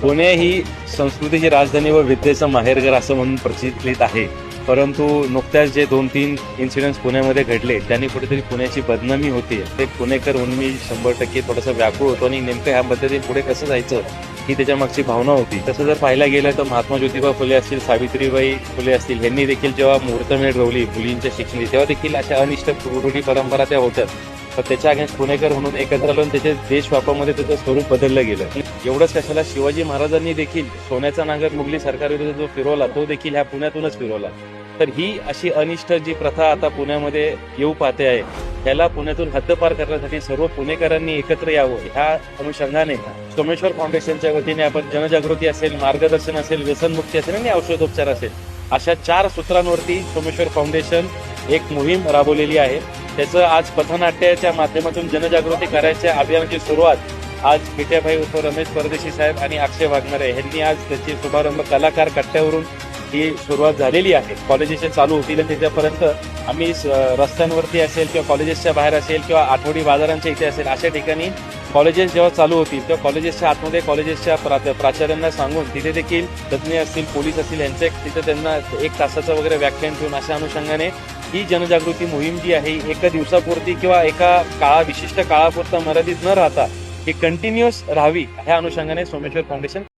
पुणे ही संस्कृतीची राजधानी व विद्येचं माहेरघर असं म्हणून प्रचलित आहे. परंतु नुकत्याच जे दोन तीन इन्सिडेंट्स पुण्यामध्ये घडले त्यांनी कुठेतरी पुण्याची बदनामी होती. ते पुणेकर म्हणून मी शंभर टक्के थोडंसं व्याकुळ होतो आणि नेमकं ह्या पद्धतीने पुढे कसं जायचं ही त्याच्या मागची भावना होती. तसं जर पाहायला गेलं तर महात्मा ज्योतिबा फुले असतील सावित्रीबाई फुले असतील यांनी देखील जेव्हा मुहूर्तमेढ रोवली मुलींच्या शिक्षणाची तेव्हा देखील अशा अनिष्ट रूढी परंपरा त्या होत्या. त्याच्या अगेन्स्ट पुणेकर म्हणून एकत्र आलो त्याचे त्याच्या देशव्यापामध्ये त्याचं स्वरूप बदललं गेलं. एवढंच कशाला शिवाजी महाराजांनी देखील सोन्याचा नांगर मुघली सरकारविरुद्ध जो फिरवला तो देखील ह्या पुण्यातूनच फिरवला. तर ही अशी अनिष्ट जी प्रथा आता पुण्यामध्ये येऊ पाहते आहे त्याला पुण्यातून हद्दपार करण्यासाठी सर्व पुणेकरांनी एकत्र यावं ह्या अनुषंगाने सोमेश्वर फाउंडेशनच्या वतीने आपण जनजागृती असेल मार्गदर्शन असेल व्यसनमुक्ती असेल आणि औषधोपचार असेल. अशा चार सूत्रांवरती सोमेश्वर फाउंडेशन एक मोहीम राबवलेली आहे. त्याचं आज पथनाट्याच्या माध्यमातून जनजागृती करायच्या अभियानाची सुरुवात आज मिठ्याभाई उर्फ रमेश परदेशी साहेब आणि अक्षय वाघमारे यांनी आज त्याची शुभारंभ कलाकार कट्ट्यावरून ही सुरुवात झालेली आहे. कॉलेजेस चालू होतील आणि त्याच्यापर्यंत आम्ही रस्त्यांवरती असेल किंवा कॉलेजेसच्या बाहेर असेल किंवा आठवडी बाजारांच्या इथे असेल अशा ठिकाणी कॉलेजेस जेव्हा चालू होतील तेव्हा कॉलेजेसच्या आतमध्ये कॉलेजेसच्या प्रा- प्राचार्यांना सांगून तिथे देखील तज्ज्ञ असतील पोलीस असतील यांचे तिथे त्यांना एक तासाचं वगैरे व्याख्यान ठेवून अशा अनुषंगाने ही जनजागृती मोहीम जी आहे एका दिवसापुरती किंवा एका काळा विशिष्ट काळापुरता मर्यादित न राहता ही कंटिन्युअस राहावी ह्या अनुषंगाने सोमेश्वर फाउंडेशन